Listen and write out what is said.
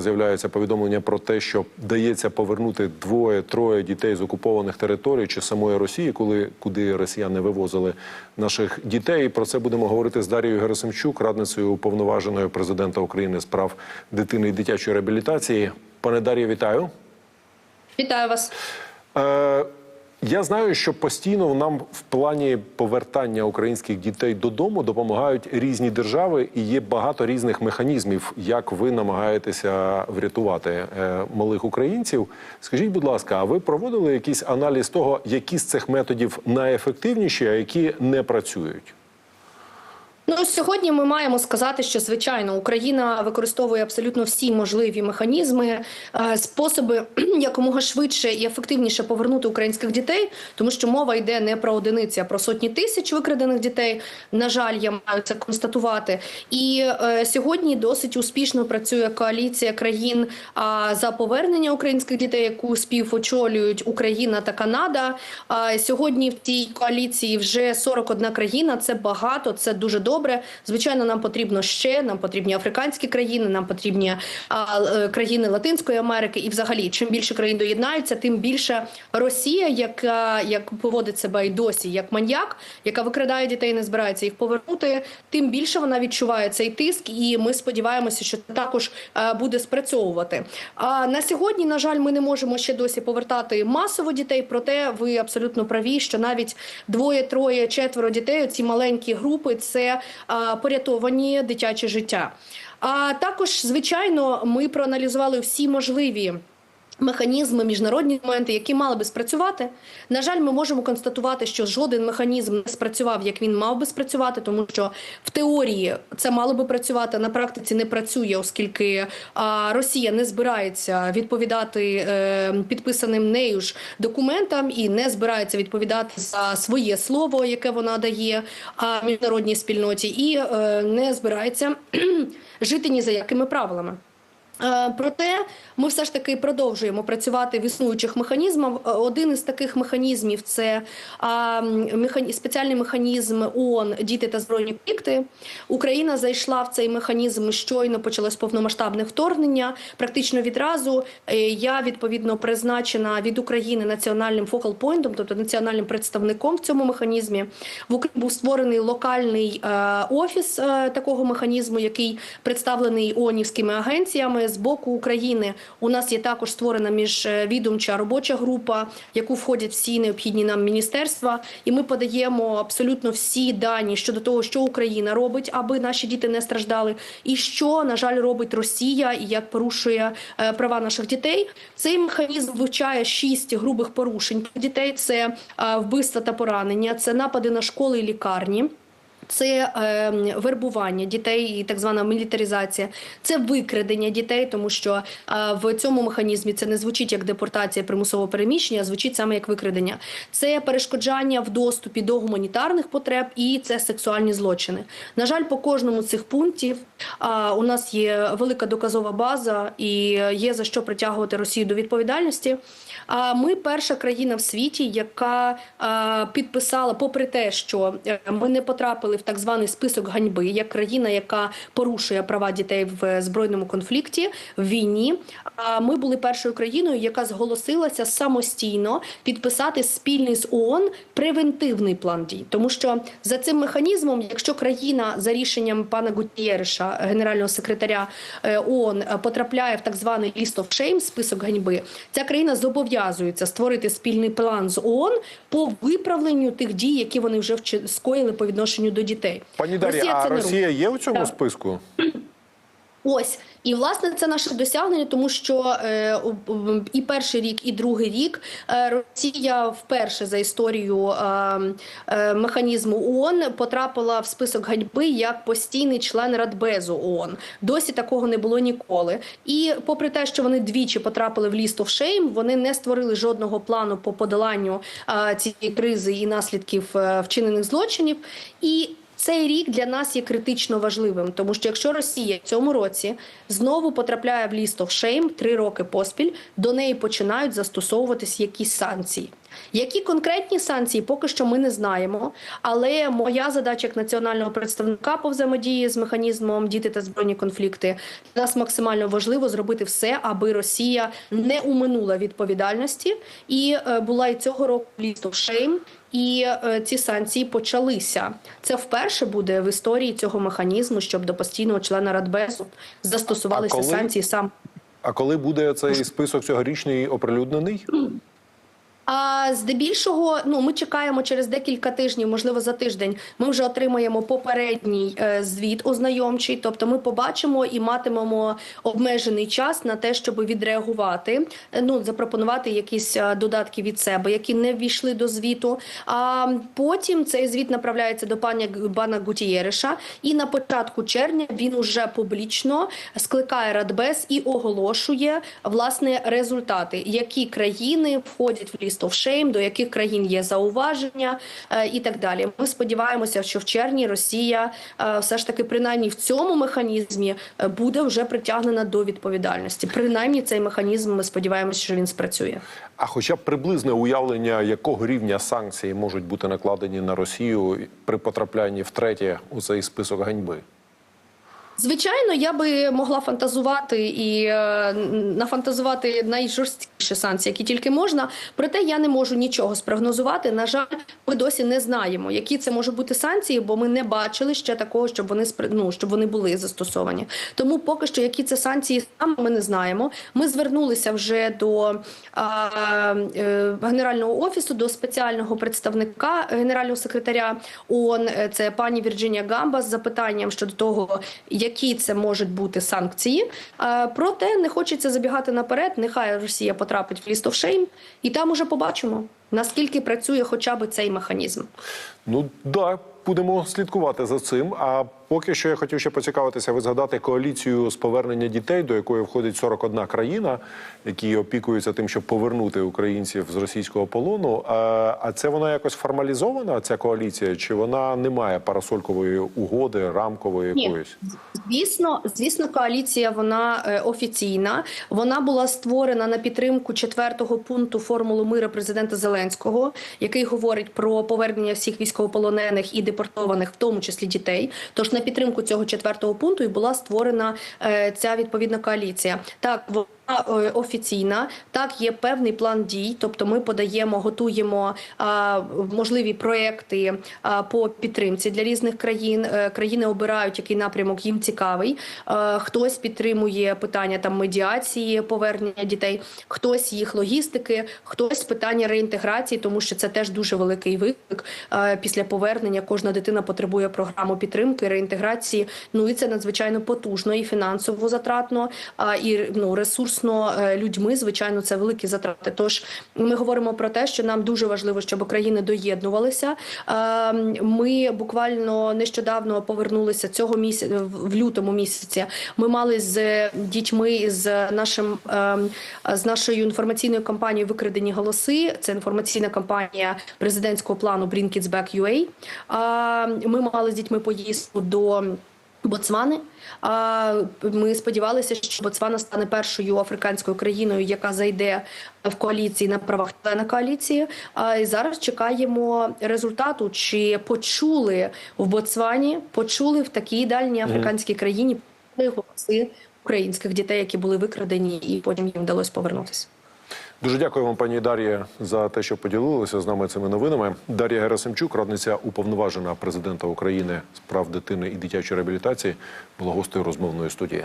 З'являються повідомлення про те, що вдається повернути двоє-троє дітей з окупованих територій чи самої Росії, коли куди росіяни вивозили наших дітей. Про це будемо говорити з Дарією Герасимчук, радницею уповноваженої президента України з прав дитини і дитячої реабілітації. Пане Дар'я, вітаю. Вітаю вас. Е, я знаю, що постійно нам в плані повертання українських дітей додому допомагають різні держави, і є багато різних механізмів, як ви намагаєтеся врятувати е, малих українців. Скажіть, будь ласка, а ви проводили якийсь аналіз того, які з цих методів найефективніші, а які не працюють? Ну сьогодні ми маємо сказати, що звичайно Україна використовує абсолютно всі можливі механізми, е, способи якомога швидше і ефективніше повернути українських дітей, тому що мова йде не про одиниці, а про сотні тисяч викрадених дітей. На жаль, я маю це констатувати. І е, сьогодні досить успішно працює коаліція країн а, за повернення українських дітей, яку співочолюють Україна та Канада. А, сьогодні в цій коаліції вже 41 країна. Це багато, це дуже добре. Звичайно, нам потрібно ще. Нам потрібні африканські країни, нам потрібні а, е, країни Латинської Америки. І, взагалі, чим більше країн доєднаються, тим більше Росія, яка як поводить себе і досі як маньяк, яка викрадає дітей, не збирається їх повернути. Тим більше вона відчуває цей тиск, і ми сподіваємося, що також е, буде спрацьовувати. А на сьогодні, на жаль, ми не можемо ще досі повертати масово дітей. Проте ви абсолютно праві, що навіть двоє, троє, четверо дітей, ці маленькі групи, це порятовані дитячі життя. А також, звичайно, ми проаналізували всі можливі. Механізми, міжнародні моменти, які мали би спрацювати. На жаль, ми можемо констатувати, що жоден механізм не спрацював, як він мав би спрацювати, тому що в теорії це мало би працювати, на практиці не працює, оскільки а, Росія не збирається відповідати е, підписаним нею ж документам і не збирається відповідати за своє слово, яке вона дає а, міжнародній спільноті, і е, не збирається жити ні за якими правилами. Е, Проте ми все ж таки продовжуємо працювати в існуючих механізмах. Е, Один із таких механізмів це спеціальний механізм ООН «Діти та збройні конфлікти». Україна зайшла в цей механізм щойно почалось повномасштабне вторгнення. Практично відразу Е, я відповідно призначена від України національним point, тобто національним представником в цьому механізмі. В Україні був створений локальний офіс такого механізму, який представлений ООНівськими агенціями з боку України. У нас є також створена міжвідомча робоча група, в яку входять всі необхідні нам міністерства, і ми подаємо абсолютно всі дані щодо того, що Україна робить, аби наші діти не страждали, і що на жаль робить Росія, і як порушує е, права наших дітей. Цей механізм вивчає шість грубих порушень дітей: це е, вбивства та поранення, це напади на школи і лікарні. Це е, вербування дітей і так звана мілітаризація, це викрадення дітей, тому що е, в цьому механізмі це не звучить як депортація примусового переміщення, а звучить саме як викрадення. Це перешкоджання в доступі до гуманітарних потреб і це сексуальні злочини. На жаль, по кожному з цих пунктів е, у нас є велика доказова база і є за що притягувати Росію до відповідальності. А ми перша країна в світі, яка е, підписала, попри те, що е, ми не потрапили в так званий список ганьби, як країна, яка порушує права дітей в збройному конфлікті в війні. А ми були першою країною, яка зголосилася самостійно підписати спільний з ООН превентивний план дій, тому що за цим механізмом, якщо країна за рішенням пана Гутєреша, генерального секретаря е, ООН, потрапляє в так званий list of shame, список ганьби, ця країна зобов'язується створити спільний план з ООН по виправленню тих дій, які вони вже скоїли по відношенню до дітей. Пані Дар'я, а це Росія є у цьому Так. списку? Ось і власне це наше досягнення, тому що е, і перший рік, і другий рік е, Росія вперше за історію е, е, механізму ООН потрапила в список ганьби як постійний член Радбезу ООН. Досі такого не було ніколи. І попри те, що вони двічі потрапили в ліст of shame, вони не створили жодного плану по подоланню е, цієї кризи і наслідків е, вчинених злочинів. І цей рік для нас є критично важливим, тому що якщо Росія в цьому році знову потрапляє в лісто of shame три роки поспіль, до неї починають застосовуватись якісь санкції. Які конкретні санкції, поки що ми не знаємо. Але моя задача як національного представника по взаємодії з механізмом діти та збройні конфлікти для нас максимально важливо зробити все, аби Росія не уминула відповідальності і е, була і цього року of shame, і е, ці санкції почалися. Це вперше буде в історії цього механізму, щоб до постійного члена Радбезу застосувалися А коли? санкції сам. А коли буде цей список цьогорічний оприлюднений? А здебільшого, ну ми чекаємо через декілька тижнів, можливо, за тиждень. Ми вже отримаємо попередній е, звіт ознайомчий. Тобто, ми побачимо і матимемо обмежений час на те, щоб відреагувати. е, Ну запропонувати якісь е, додатки від себе, які не ввійшли до звіту. А потім цей звіт направляється до пані Бана Гутієриша, і на початку червня він уже публічно скликає Радбез і оголошує власне результати, які країни входять в list of shame, до яких країн є зауваження е, і так далі. Ми сподіваємося, що в червні Росія е, все ж таки, принаймні в цьому механізмі, е, буде вже притягнена до відповідальності. Принаймні, цей механізм ми сподіваємося, що він спрацює. А хоча б приблизне уявлення, якого рівня санкцій можуть бути накладені на Росію при потраплянні втретє у цей список ганьби? Звичайно, я би могла фантазувати і е, нафантазувати найжорсткіші санкції, які тільки можна. Проте я не можу нічого спрогнозувати. На жаль, ми досі не знаємо, які це можуть бути санкції, бо ми не бачили ще такого, щоб вони ну, щоб вони були застосовані. Тому поки що, які це санкції саме ми не знаємо. Ми звернулися вже до а, е, генерального офісу, до спеціального представника генерального секретаря ООН, е, це пані Вірджинія Гамба, з запитанням щодо того, які це можуть бути санкції. Е, Проте не хочеться забігати наперед. Нехай Росія потрапить в list of shame, і там уже побачимо наскільки працює хоча б цей механізм. Ну да, будемо слідкувати за цим. А поки що я хотів ще поцікавитися, ви згадати коаліцію з повернення дітей, до якої входить 41 країна, які опікуються тим, щоб повернути українців з російського полону. А, це вона якось формалізована, ця коаліція, чи вона не має парасолькової угоди, рамкової Ні. якоїсь? Звісно, звісно, коаліція вона е, офіційна. Вона була створена на підтримку четвертого пункту формули миру президента Зеленського, який говорить про повернення всіх військовополонених і депортованих, в тому числі дітей. Тож на підтримку цього четвертого пункту і була створена е, ця відповідна коаліція. Так, офіційна, так є певний план дій. Тобто, ми подаємо, готуємо а, можливі проекти а, по підтримці для різних країн. Е, Країни обирають, який напрямок їм цікавий. Е, Хтось підтримує питання там медіації, повернення дітей, хтось їх логістики, хтось питання реінтеграції, тому що це теж дуже великий виклик. Е, Після повернення кожна дитина потребує програму підтримки, реінтеграції. Ну і це надзвичайно потужно і фінансово затратно, а і ну ресурсно е, людьми. Звичайно, це великі затрати. Тож ми говоримо про те, що нам дуже важливо, щоб країни доєднувалися. Е, Ми буквально нещодавно повернулися цього місяця в лютому місяці. Ми мали з дітьми з нашим е, з нашою інформаційною кампанією Викрадені голоси. Це інформаційна кампанія президентського плану Bring Kids Back UA. А, Ми мали з дітьми поїздку до. Боцвани. А ми сподівалися, що Боцвана стане першою африканською країною, яка зайде в коаліції на правах члена коаліції. А і зараз чекаємо результату, чи почули в Боцвані, почули в такій дальній африканській країні голоси українських дітей, які були викрадені, і потім їм вдалося повернутися. Дуже дякую вам, пані Дар'я, за те, що поділилися з нами цими новинами. Дар'я Герасимчук, радниця уповноважена президента України з прав дитини і дитячої реабілітації, була гостею розмовної студії.